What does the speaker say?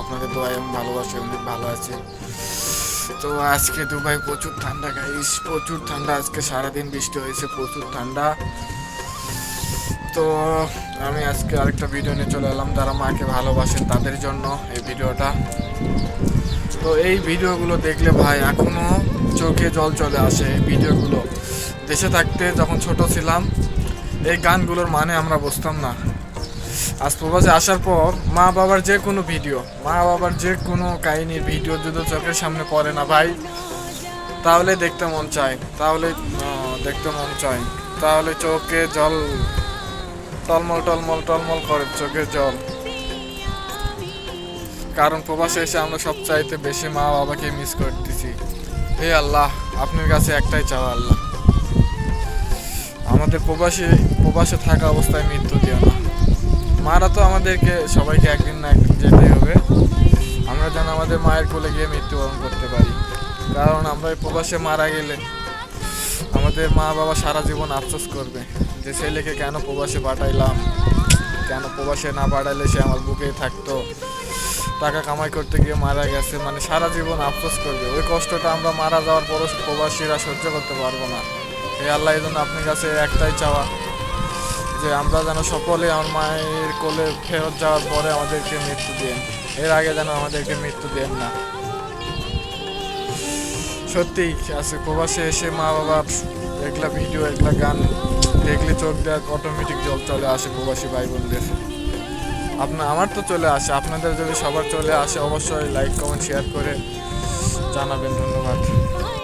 আপনাদের দোয়ায় আমি ভালোবাসি অনেক ভালো আছি। তো আজকে দুবাই প্রচুর ঠান্ডা গাইস প্রচুর ঠান্ডা। আজকে সারাদিন বৃষ্টি হয়েছে, প্রচুর ঠান্ডা। তো আমি আজকে আরেকটা ভিডিও নিয়ে চলে এলাম, যারা মাকে ভালোবাসেন তাদের জন্য এই ভিডিওটা তো এই ভিডিওগুলো দেখলে ভাই এখনও চোখে জল চলে আসে এই ভিডিওগুলো দেশে থাকতে যখন ছোট ছিলাম, এই গানগুলোর মানে আমরা বুঝতাম না। আজ প্রবাসে আসার পর মা বাবার যে কোনো ভিডিও মা বাবার যে কোনো কাহিনীর ভিডিও যদি চোখের সামনে পড়ে না ভাই, তাহলে দেখতে মন চায়, তাহলে দেখতে মন চায়। তাহলে চোখে জল, টলমল টলমল টলমল করে চোখের জল। কারণ প্রবাসে এসে আমরা সব চাইতে বেশি মা বাবাকে মিস করতেছি। হে আল্লাহ, আপনার কাছে একটাই চাওয়া আল্লাহ। আমাদের প্রবাসী, প্রবাসে থাকা অবস্থায় মৃত্যু দিও না। মারা তো আমাদেরকে সবাইকে একদিন না একদিন যেতেই হবে। আমরা যেন আমাদের মায়ের কোলে গিয়ে মৃত্যুবরণ করতে পারি। কারণ আমরা এই প্রবাসে মারা গেলে আমাদের মা বাবা সারা জীবন আফসোস করবে যে ছেলেকে কেন প্রবাসে পাঠাইলাম, কেন প্রবাসে না পাঠাইলে সে আমার বুকেই থাকতো। টাকা কামাই করতে গিয়ে মারা গেছে মানে সারা জীবন আফসোস করবে। ওই কষ্টটা আমরা মারা যাওয়ার পরও প্রবাসীরা সহ্য করতে পারব না। এই আল্লাহ, এই জন্য আপনার কাছে একটাই চাওয়া যে আমরা যেন সকলে আমার মায়ের কোলে ফেরত যাওয়ার পরে আমাদেরকে মৃত্যু দেন এর আগে যেন আমাদেরকে মৃত্যু দেন না। সত্যি আছে প্রবাসে এসে মা বাবার একলা ভিডিও এগুলা গান দেখলে চোখ দেওয়া অটোমেটিক জল চলে আসে প্রবাসী ভাই বোনদের আপনার আমার তো চলে আসে, আপনাদের যদি সবার চলে আসে অবশ্যই লাইক কমেন্ট শেয়ার করে জানাবেন, ধন্যবাদ।